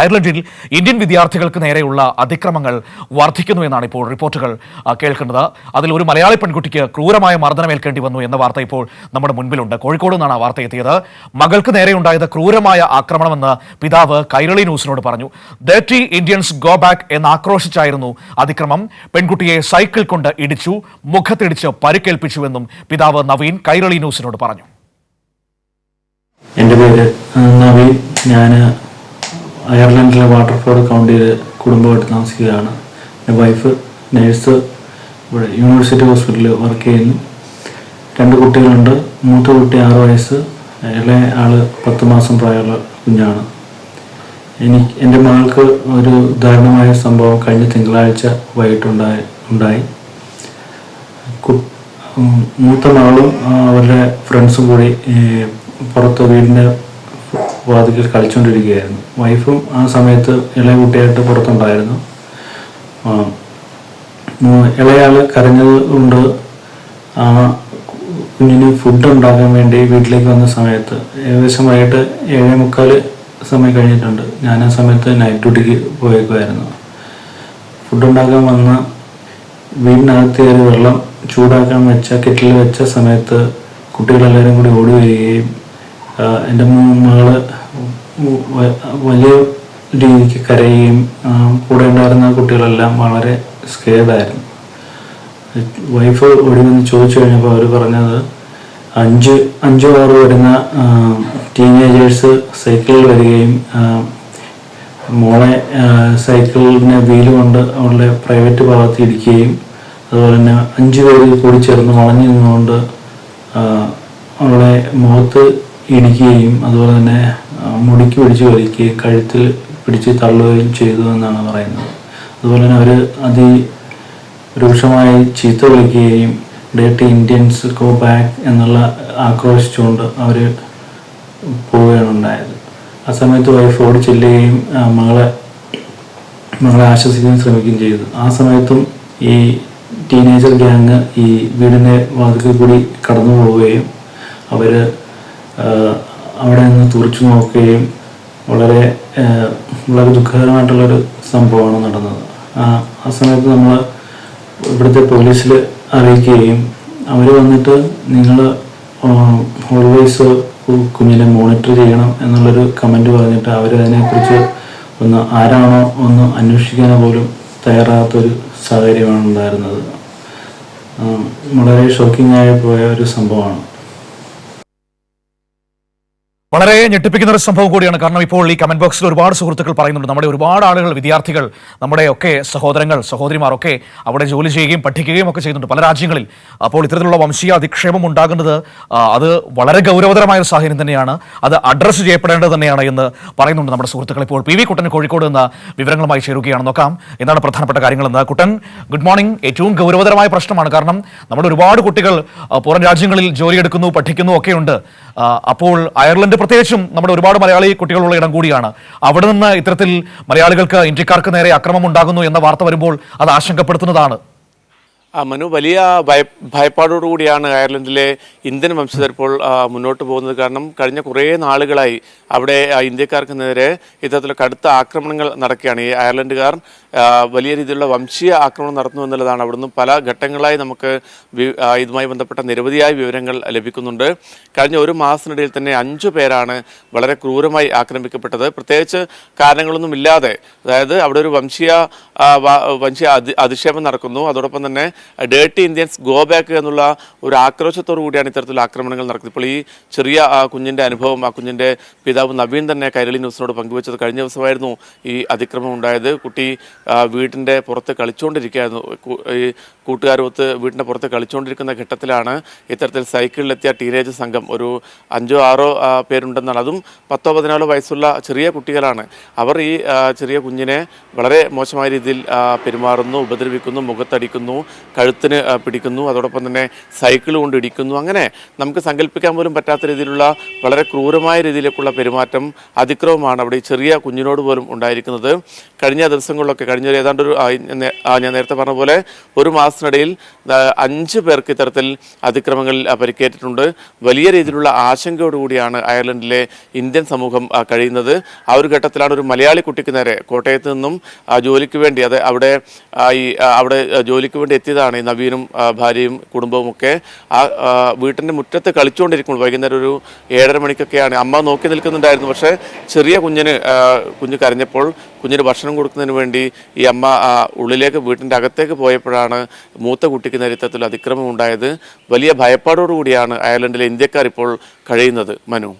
അയർലൻഡിൽ ഇന്ത്യൻ വിദ്യാർത്ഥികൾക്ക് നേരെയുള്ള അതിക്രമങ്ങൾ വർദ്ധിക്കുന്നു എന്നാണ് ഇപ്പോൾ റിപ്പോർട്ടുകൾ കേൾക്കുന്നത് അതിൽ ഒരു മലയാളി പെൺകുട്ടിക്ക് ക്രൂരമായ മർദ്ദനമേൽക്കേണ്ടി വന്നു എന്ന വാർത്ത ഇപ്പോൾ നമ്മുടെ മുൻപിലുണ്ട്. കോഴിക്കോട് നിന്നാണ് ആ വാർത്ത എത്തിയത്. മകൾക്ക് നേരെയുണ്ടായത് ക്രൂരമായ ആക്രമണമെന്ന് പിതാവ് കൈരളി ന്യൂസിനോട് പറഞ്ഞു. ഡേറ്റി ഇന്ത്യൻസ് ഗോ ബാക്ക് എന്ന് ആക്രോശിച്ചായിരുന്നു അതിക്രമം. പെൺകുട്ടിയെ സൈക്കിൾ കൊണ്ട് ഇടിച്ചു മുഖത്തിടിച്ച് പരിക്കേൽപ്പിച്ചുവെന്നും പിതാവ് നവീൻ കൈരളി ന്യൂസിനോട് പറഞ്ഞു. എന്റെ പേര് നവീൻ. ഞാൻ അയർലൻഡിലെ വാട്ടർഫോർഡ് കൗണ്ടിയിൽ കുടുംബമായിട്ട് താമസിക്കുകയാണ്. എന്റെ വൈഫ് നേഴ്സ് ഇവിടെ യൂണിവേഴ്സിറ്റി ഹോസ്പിറ്റലിൽ വർക്ക് ചെയ്യുന്നു. രണ്ട് കുട്ടികളുണ്ട്. മൂത്ത കുട്ടി ആറ് വയസ്സ്. ഇളയ ആൾ പത്ത് മാസം പ്രായമുള്ള കുഞ്ഞാണ്. എനിക്ക് എന്റെ മകൾക്ക് ഒരു ദാരുണമായ സംഭവം കഴിഞ്ഞ തിങ്കളാഴ്ച വൈകിട്ടുണ്ടായി ഉണ്ടായി. മൂത്ത മകളും അവരുടെ ഫ്രണ്ട്സും കൂടി പുറത്ത് വീടിന്റെ വാതിക്കൽ കളിച്ചുകൊണ്ടിരിക്കുകയായിരുന്നു വൈഫും ആ സമയത്ത് ഇളയ കുട്ടിയായിട്ട് പുറത്തുണ്ടായിരുന്നു. ഇളയാൾ കരഞ്ഞത് കൊണ്ട് ആ കുഞ്ഞിന് ഫുഡ് ഉണ്ടാക്കാൻ വേണ്ടി വീട്ടിലേക്ക് വന്ന സമയത്ത് ഏകദേശം വൈകിട്ട് ഏഴേ മുക്കാൽ സമയം കഴിഞ്ഞിട്ടുണ്ട്. ഞാൻ ആ സമയത്ത് നൈറ്റ് ഡ്യൂട്ടിക്ക് പോയേക്കുമായിരുന്നു ഫുഡ് ഉണ്ടാക്കാൻ വന്ന വീടിനകത്ത് കയറി വെള്ളം ചൂടാക്കാൻ വെച്ച കെറ്റിൽ വെച്ച സമയത്ത് കുട്ടികളെല്ലാവരും കൂടി ഓടി വരികയും എന്റെ മൂമ്മകൾ വലിയ രീതിക്ക് കരയുകയും കൂടെ ഉണ്ടായിരുന്ന കുട്ടികളെല്ലാം വളരെ സ്കേഡായിരുന്നു വൈഫ് ഓടി വന്ന് ചോദിച്ചു കഴിഞ്ഞപ്പോൾ അവർ പറഞ്ഞത് അഞ്ച് അഞ്ചോ ആറ് വരുന്ന ടീനേജേഴ്സ് സൈക്കിളിൽ വരികയും മോളെ സൈക്കിളിനെ വീൽ കൊണ്ട് അവളുടെ പ്രൈവറ്റ് ഭാഗത്ത് ഇരിക്കുകയും അതുപോലെ തന്നെ അഞ്ചു പേര് കൂടി ചേർന്ന് വളഞ്ഞു നിന്നുകൊണ്ട് അവളെ മുഖത്ത് ഇടിക്കുകയും അതുപോലെ തന്നെ മുടിക്ക് പിടിച്ച് വലിക്കുകയും കഴുത്തിൽ പിടിച്ച് തള്ളുകയും ചെയ്തു എന്നാണ് പറയുന്നത്. അതുപോലെ തന്നെ അവർ അതി രൂക്ഷമായി ചീത്ത വിളിക്കുകയും ഡേറ്റ് ഇന്ത്യൻസ് ഗോ ബാക്ക് എന്നുള്ള ആക്രോശിച്ചുകൊണ്ട് അവർ പോവുകയാണ് ഉണ്ടായത്. ആ സമയത്ത് വൈഫ് ഓടി ചെല്ലുകയും മകളെ മകളെ ആശ്വസിക്കാൻ ശ്രമിക്കുകയും ചെയ്തു. ആ സമയത്തും ഈ ടീനേജർ ഗ്യാങ് ഈ വീടിന്റെ വാതിൽ കൂടി കടന്നു പോവുകയും അവർ അവിടെ നിന്ന് തുറച്ചു നോക്കുകയും വളരെ വളരെ ദുഃഖകരമായിട്ടുള്ളൊരു സംഭവമാണ് നടന്നത്. ആ സമയത്ത് നമ്മൾ ഇവിടുത്തെ പോലീസിൽ അറിയിക്കുകയും അവർ വന്നിട്ട് നിങ്ങൾ ഓൾവേസ് കുഞ്ഞിനെ മോണിറ്റർ ചെയ്യണം എന്നുള്ളൊരു കമന്റ് പറഞ്ഞിട്ട് അവരതിനെക്കുറിച്ച് ഒന്ന് ആരാണോ ഒന്ന് അന്വേഷിക്കാനോ പോലും തയ്യാറാകാത്തൊരു സാഹചര്യമാണ് ഉണ്ടായിരുന്നത്. വളരെ ഷോക്കിംഗ് ആയി പോയ ഒരു സംഭവമാണ്. വളരെ ഞെട്ടിപ്പിക്കുന്ന ഒരു സംഭവം കൂടിയാണ്. കാരണം ഇപ്പോൾ ഈ കമന്റ് ബോക്സിൽ ഒരുപാട് സുഹൃത്തുക്കൾ പറയുന്നുണ്ട്. നമ്മുടെ ഒരുപാട് ആളുകൾ വിദ്യാർത്ഥികൾ നമ്മുടെ ഒക്കെ സഹോദരങ്ങൾ സഹോദരിമാർ ഒക്കെ അവിടെ ജോലി ചെയ്യുകയും പഠിക്കുകയും ഒക്കെ ചെയ്യുന്നുണ്ട് പല രാജ്യങ്ങളിൽ. അപ്പോൾ ഇത്തരത്തിലുള്ള വംശീയ അധിക്ഷേപം ഉണ്ടാകുന്നത് അത് വളരെ ഗൗരവതരമായ ഒരു സാഹചര്യം തന്നെയാണ്. അത് അഡ്രസ്സ് ചെയ്യപ്പെടേണ്ടത് തന്നെയാണ് എന്ന് പറയുന്നുണ്ട് നമ്മുടെ സുഹൃത്തുക്കൾ ഇപ്പോൾ. പി വി കുട്ടൻ കോഴിക്കോട് എന്ന വിവരങ്ങളുമായി ചേരുകയാണ്. നോക്കാം. എന്നാണ് പ്രധാനപ്പെട്ട കാര്യങ്ങളെന്ന് കുട്ടൻ ഗുഡ് മോർണിംഗ് ഏറ്റവും ഗൗരവതരമായ പ്രശ്നമാണ്. കാരണം നമ്മുടെ ഒരുപാട് കുട്ടികൾ പുറം രാജ്യങ്ങളിൽ ജോലിയെടുക്കുന്നു പഠിക്കുന്നു ഒക്കെയുണ്ട് അപ്പോൾ അയർലൻഡ് പ്രത്യേകിച്ചും നമ്മുടെ ഒരുപാട് മലയാളി കുട്ടികളുള്ള ഇടം കൂടിയാണ്. അവിടെ നിന്ന് ഇത്തരത്തിൽ മലയാളികൾക്ക് ഇന്ത്യക്കാർക്ക് നേരെ അക്രമം ഉണ്ടാകുന്നു എന്ന വാർത്ത വരുമ്പോൾ അത് ആശങ്കപ്പെടുത്തുന്നതാണ്. ആ മനു വലിയ ഭയ ഭയപ്പാടോടുകൂടിയാണ് അയർലൻഡിലെ ഇന്ത്യൻ വംശജർ ഇപ്പോൾ മുന്നോട്ട് പോകുന്നത്. കാരണം കഴിഞ്ഞ കുറേ നാളുകളായി അവിടെ ഇന്ത്യക്കാർക്ക് നേരെ ഇത്തരത്തിലുള്ള കടുത്ത ആക്രമണങ്ങൾ നടക്കുകയാണ്. ഈ അയർലൻഡുകാർ വലിയ രീതിയിലുള്ള വംശീയ ആക്രമണം നടത്തുന്നു എന്നുള്ളതാണ്. അവിടുന്ന് പല ഘട്ടങ്ങളായി നമുക്ക് ഇതുമായി ബന്ധപ്പെട്ട നിരവധിയായ വിവരങ്ങൾ ലഭിക്കുന്നുണ്ട്. കഴിഞ്ഞ ഒരു മാസത്തിനിടയിൽ തന്നെ അഞ്ചു പേരാണ് വളരെ ക്രൂരമായി ആക്രമിക്കപ്പെട്ടത്. പ്രത്യേകിച്ച് കാരണങ്ങളൊന്നും ഇല്ലാതെ അതായത് അവിടെ ഒരു വംശീയ വംശീയ അധി അധിക്ഷേപം നടക്കുന്നു. അതോടൊപ്പം തന്നെ ഡേർട്ടി ഇന്ത്യൻസ് ഗോ ബാക്ക് എന്നുള്ള ഒരു ആക്രോശത്തോടു കൂടിയാണ് ഇത്തരത്തിലുള്ള ആക്രമണങ്ങൾ നടക്കുന്നത്. ഇപ്പോൾ ഈ ചെറിയ ആ കുഞ്ഞിന്റെ അനുഭവം ആ കുഞ്ഞിന്റെ പിതാവ് നവീൻ തന്നെ കൈരളി ന്യൂസിനോട് പങ്കുവച്ചത് കഴിഞ്ഞ ദിവസമായിരുന്നു ഈ അതിക്രമം ഉണ്ടായത്. കുട്ടി വീടിന്റെ പുറത്ത് കളിച്ചുകൊണ്ടിരിക്കുകയായിരുന്നു ഈ കൂട്ടുകാരൊത്ത് വീടിന്റെ പുറത്ത് കളിച്ചുകൊണ്ടിരിക്കുന്ന ഘട്ടത്തിലാണ് ഇത്തരത്തിൽ സൈക്കിളിലെത്തിയ ടീനേജ് സംഘം. ഒരു അഞ്ചോ ആറോ പേരുണ്ടെന്നാണ്. അതും പത്തോ പതിനാലോ വയസ്സുള്ള ചെറിയ കുട്ടികളാണ്. അവർ ഈ ചെറിയ കുഞ്ഞിനെ വളരെ മോശമായ രീതിയിൽ പെരുമാറുന്നു ഉപദ്രവിക്കുന്നു മുഖത്തടിക്കുന്നു കഴുത്തിന് പിടിക്കുന്നു അതോടൊപ്പം തന്നെ സൈക്കിൾ കൊണ്ട് ഇടിക്കുന്നു. അങ്ങനെ നമുക്ക് സങ്കല്പിക്കാൻ പോലും പറ്റാത്ത രീതിയിലുള്ള വളരെ ക്രൂരമായ രീതിയിലേക്കുള്ള പെരുമാറ്റം അതിക്രമമാണ് അവിടെ ഈ ചെറിയ കുഞ്ഞിനോട് പോലും ഉണ്ടായിരിക്കുന്നത്. കഴിഞ്ഞ ദിവസങ്ങളിലൊക്കെ കഴിഞ്ഞ ഏതാണ്ട് ഒരു ഞാൻ നേരത്തെ പറഞ്ഞ പോലെ ഒരു മാസം ക്ലാസ്സിനിടയിൽ അഞ്ച് പേർക്ക് ഇത്തരത്തിൽ അതിക്രമങ്ങളിൽ പരിക്കേറ്റിട്ടുണ്ട്. വലിയ രീതിയിലുള്ള ആശങ്കയോടുകൂടിയാണ് അയർലൻഡിലെ ഇന്ത്യൻ സമൂഹം കഴിയുന്നത്. ആ ഒരു ഘട്ടത്തിലാണ് ഒരു മലയാളി കുട്ടിക്ക് നേരെ കോട്ടയത്ത് നിന്നും ജോലിക്ക് വേണ്ടി അത് അവിടെ ഈ അവിടെ ജോലിക്ക് വേണ്ടി എത്തിയതാണ് ഈ നവീനും ഭാര്യയും കുടുംബവും ഒക്കെ. ആ, വീട്ടിന്റെ മുറ്റത്ത് കളിച്ചുകൊണ്ടിരിക്കുമ്പോൾ വൈകുന്നേരം ഒരു ഏഴര മണിക്കൊക്കെയാണ് അമ്മ നോക്കി നിൽക്കുന്നുണ്ടായിരുന്നു. പക്ഷേ ചെറിയ കുഞ്ഞിന് കുഞ്ഞ് കരഞ്ഞപ്പോൾ കുഞ്ഞിന് ഭക്ഷണം കൊടുക്കുന്നതിന് വേണ്ടി ഈ അമ്മ ആ, ഉള്ളിലേക്ക് വീട്ടിന്റെ അകത്തേക്ക് പോയപ്പോഴാണ് മൂത്ത കുട്ടിക്ക് നേരിത്തത്തിൽ അതിക്രമം ഉണ്ടായത് വലിയ ഭയപ്പാടോടുകൂടിയാണ് അയർലൻഡിലെ ഇന്ത്യക്കാർ ഇപ്പോൾ കഴിയുന്നത് മനു.